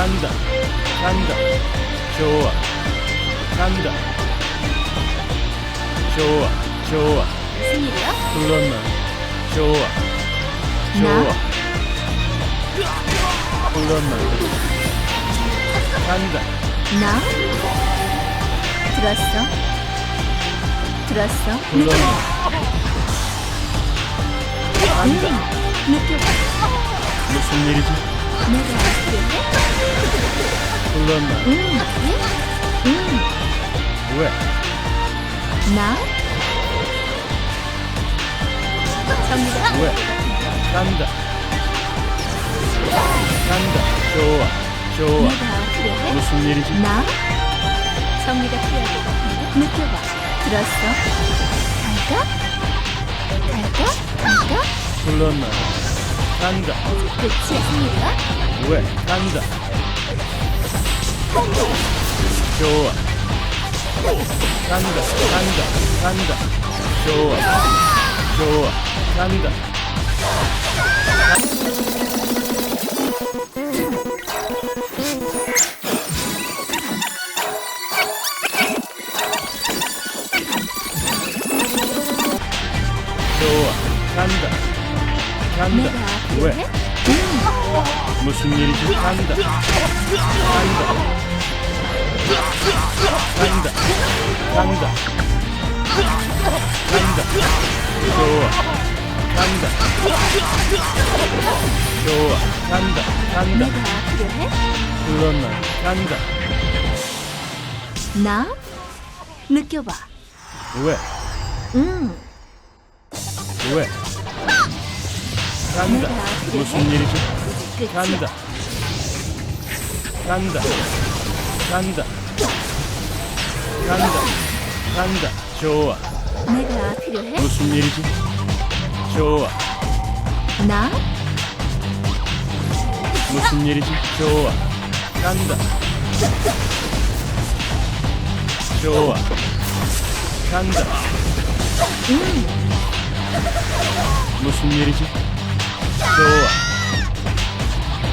간다. 좋아, 좋아. 무슨 일이야? 불렀나? 좋아, 좋아. 불렀나? 간다. 나? 들었어? 들었어? 불렀나? 간다. 느껴봐. 무슨 일이지? 내가 필요해? 불렀나? 응. 응. 왜? 나? 정리가 왜? 간다. 간다. 좋아, 좋아. 내가 필요해? 무슨 일이지? 나? 정리가 필요할 것 같은데? 느껴봐. 들었어? 갈까? 갈까? 갈까? 불렀나? 간다. 그치? 무슨 일이야? 왜? 간다. 좋아. 간다. 간다. 간다. 좋아. 좋아. 간다. 좋아. 간다. 간다. 왜? 무슨 일이지? 간다. 간다. 간다. 간다. 간다. 좋아. 간다. 좋아. 간다. 간다. 내가 필요해? 불렀나? 간다. 나? 느껴봐. 왜? 응. 왜? 간다. 무슨 일이지? 간다. 간다. 간다. 간다. 간다. 좋아. 내가 필요해? 무슨 일이지? 좋아. 나? 무슨 일이지? 좋아. 간다. 좋아. 간다. 응. 무슨 일이지? 좋아.